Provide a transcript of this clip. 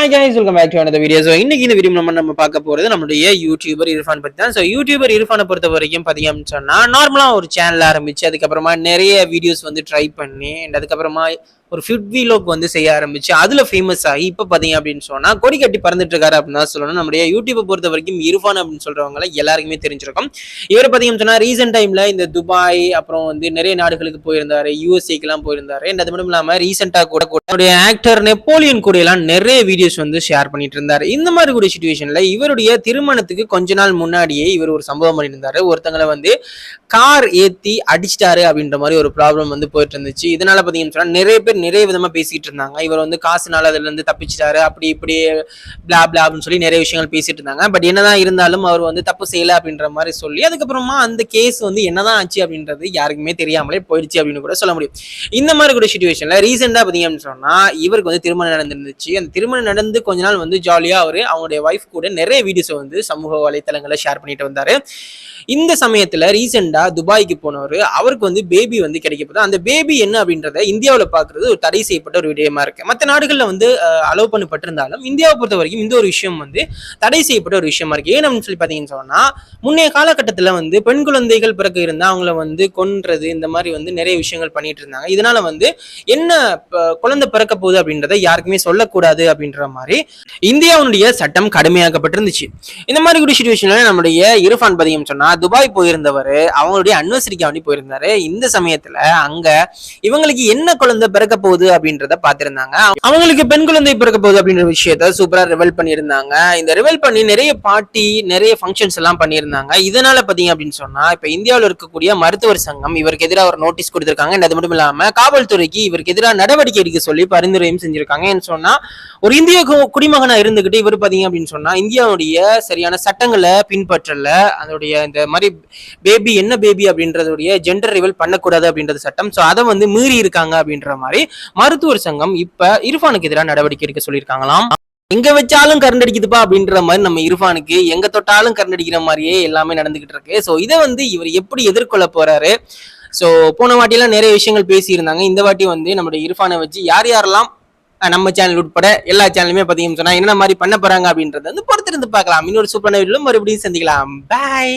Hi welcome back to another video so இன்னைக்கு இந்த video நம்ம நம்ம பார்க்க போகிறது நம்மளுடைய யூடியூபர் இர்ஃபான் பற்றி தான். ஸோ யூடியூபர் இர்ஃபானை பொறுத்த வரைக்கும் பார்த்தீங்க நார்மலா சொன்னால் நார்மலாக ஒரு சேனல் ஆரம்பிச்சு அதுக்கப்புறமா நிறைய வீடியோஸ் வந்து ட்ரை பண்ணி and அதுக்கப்புறமா ஒரு ஃபிட் வீலோக் வந்து செய்ய ஆரம்பிச்சு அதில் ஃபேமஸ் ஆகி இப்போ பார்த்தீங்க அப்படின்னு சொன்னால் கொடி கட்டி பறந்துட்டு இருக்காரு அப்படின்னு தான் சொல்லணும். நம்முடைய யூடியூப்பை பொறுத்த வரைக்கும் இர்ஃபான் அப்படின்னு சொல்கிறவங்கள எல்லாருக்குமே தெரிஞ்சிருக்கும். இவர் பார்த்தீங்கன்னு சொன்னால் ரீசெண்ட் டைமில் இந்த துபாய் அப்புறம் வந்து நிறைய நாடுகளுக்கு போயிருந்தாரு யூஎஸ்ஏக்கெல்லாம் போயிருந்தாரு. And அது மட்டும் இல்லாமல் ரீசெண்டாக கூட கூட ஆக்டர் நெப்போலியன் கூட எல்லாம் நிறைய வீடியோஸ் வந்து ஷேர் பண்ணிட்டு இருந்தாரு. இந்த மாதிரி கூட சுச்சுவேஷன்ல இவருடைய திருமணத்துக்கு கொஞ்ச நாள் முன்னாடியே இவர் ஒரு சம்பவம் பண்ணியிருந்தாரு. ஒருத்தங்களை வந்து கார் ஏத்தி அடிச்சிட்டாரு அப்படின்ற மாதிரி ஒரு ப்ராப்ளம் வந்து போயிட்டு இருந்துச்சு. இதனால பாத்தீங்கன்னு சொன்னா நிறைய பேர் நிறைய விதமா பேசிக்கிட்டு இருந்தாங்க. இவர் வந்து காசுனால அதுலேருந்து தப்பிச்சிட்டாரு அப்படி இப்படி பிளா பிளா அப்படின்னு சொல்லி நிறைய விஷயங்கள் பேசிட்டு இருந்தாங்க. பட் என்னதான் இருந்தாலும் அவர் வந்து தப்பு செய்யலை அப்படின்ற மாதிரி சொல்லி அதுக்கப்புறமா அந்த கேஸ் வந்து என்னதான் ஆச்சு அப்படின்றது யாருக்குமே தெரியாமலே போயிடுச்சு அப்படின்னு கூட சொல்ல முடியும். இந்த மாதிரி கூட சுச்சுவேஷனில் ரீசெண்டாக பார்த்தீங்க அப்படின்னு இவருக்கு வந்து திருமணம் நடந்துருந்துச்சு. அந்த திருமணம் நடந்து கொஞ்ச நாள் வந்து ஜாலியாக அவர் அவங்களுடைய ஒய்ஃப் கூட நிறைய வீடியோஸை வந்து சமூக வலைத்தளங்களை ஷேர் பண்ணிட்டு வந்தாரு. இந்த சமயத்தில் ரீசெண்டாக துபாய்க்கு போனவர் அவருக்கு வந்து பேபி வந்து கிடைக்க அந்த பேபி என்ன அப்படின்றத இந்தியாவில் பார்க்குறது ஒரு தடை செய்யப்பட்ட ஒரு விடயமா இருக்கு. மற்ற நாடுகளில் வந்து அலோவ் பண்ணப்பட்டிருந்தாலும் இந்தியாவை பொறுத்த வரைக்கும் இந்த ஒரு விஷயம் வந்து தடை செய்யப்பட்ட ஒரு விஷயமா இருக்கு. ஏன் அப்படின்னு சொல்லி பார்த்தீங்கன்னு சொன்னா முன்னைய காலகட்டத்தில் வந்து பெண் குழந்தைகள் பிறக்க இருந்தால் அவங்கள வந்து கொன்றது இந்த மாதிரி வந்து நிறைய விஷயங்கள் பண்ணிட்டு இருந்தாங்க. இதனால வந்து என்ன குழந்தை பிறக்க போகுது அப்படின்றத யாருக்குமே சொல்லக்கூடாது அப்படின்ற மாதிரி இந்தியாவுடைய சட்டம் கடுமையாக்கப்பட்டிருந்துச்சு. இந்த மாதிரி ஒரு சுச்சுவேஷன்ல நம்முடைய இரஃபான் பதியம் சொன்னா துபாய் போயிருந்தவர் அவங்களுடைய அனிவர்சரிக்கு வேண்டி போயிருந்தாரு. இந்த சமயத்துல அங்க இவங்களுக்கு என்ன குழந்தை பிறக்க போகுது அப்படின்றத பார்த்திருந்தாங்க. அவங்களுக்கு பெண் குழந்தை பிறக்க போகுது அப்படின்ற விஷயத்த சூப்பரா ரிவெல் பண்ணியிருந்தாங்க. இந்த ரிவெல் பண்ணி நிறைய பார்ட்டி நிறைய ஃபங்க்ஷன்ஸ் எல்லாம் பண்ணியிருந்தாங்க. இதனால பாத்தீங்க அப்படின்னு சொன்னா இப்ப இந்தியாவில் இருக்கக்கூடிய மருத்துவர் சங்கம் இவருக்கு எதிராக ஒரு நோட்டீஸ் கொடுத்திருக்காங்க. அது மட்டும் இல்லாம காவல்துறைக்கு இவருக்கு எதிராக நடவடிக்கை எடுக்க சொல்லி பரிந்துரையும் செஞ்சிருக்காங்க. சொன்னா ஒரு இந்திய கு- குடிமகனா இருந்துகிட்டு இவர் பாத்தீங்க அப்படின்னு சொன்னா இந்தியாவுடைய சரியான சட்டங்களை பின்பற்றல. அதோடைய இந்த மாதிரி பேபி என்ன பேபி அப்படின்றதுடைய ஜெண்டர் ரிவல் பண்ணக்கூடாது அப்படின்றது சட்டம். ஸோ அதை வந்து மீறி இருக்காங்க அப்படின்ற மாதிரி மருத்துவர் சங்கம் இப்ப இர்ஃபானுக்கு எதிராக நடவடிக்கை எடுக்க சொல்லியிருக்காங்களாம். எங்க வச்சாலும் கரண்ட் அடிக்குதுப்பா அப்படின்ற மாதிரி நம்ம இர்ஃபானுக்கு எங்க தொட்டாலும் கரண்ட் அடிக்கிற மாதிரியே எல்லாமே நடந்துகிட்டு இருக்கு. ஸோ இதை வந்து இவர் எப்படி எதிர்கொள்ள போறாரு? ஸோ போன வாட்டியெல்லாம் நிறைய விஷயங்கள் பேசியிருந்தாங்க. இந்த வாட்டி வந்து நம்மளுடைய இர்ஃபானை வச்சு யார் யாரெல்லாம் நம்ம சேனல் உட்பட எல்லா சேனலுமே பார்த்தீங்கன்னு சொன்னா என்ன மாதிரி பண்ண போறாங்க அப்படின்றத வந்து பொறுத்திருந்து பார்க்கலாம். இன்னொரு சூப்பரான வீடியோ மறுபடியும் சந்திக்கலாம். பாய்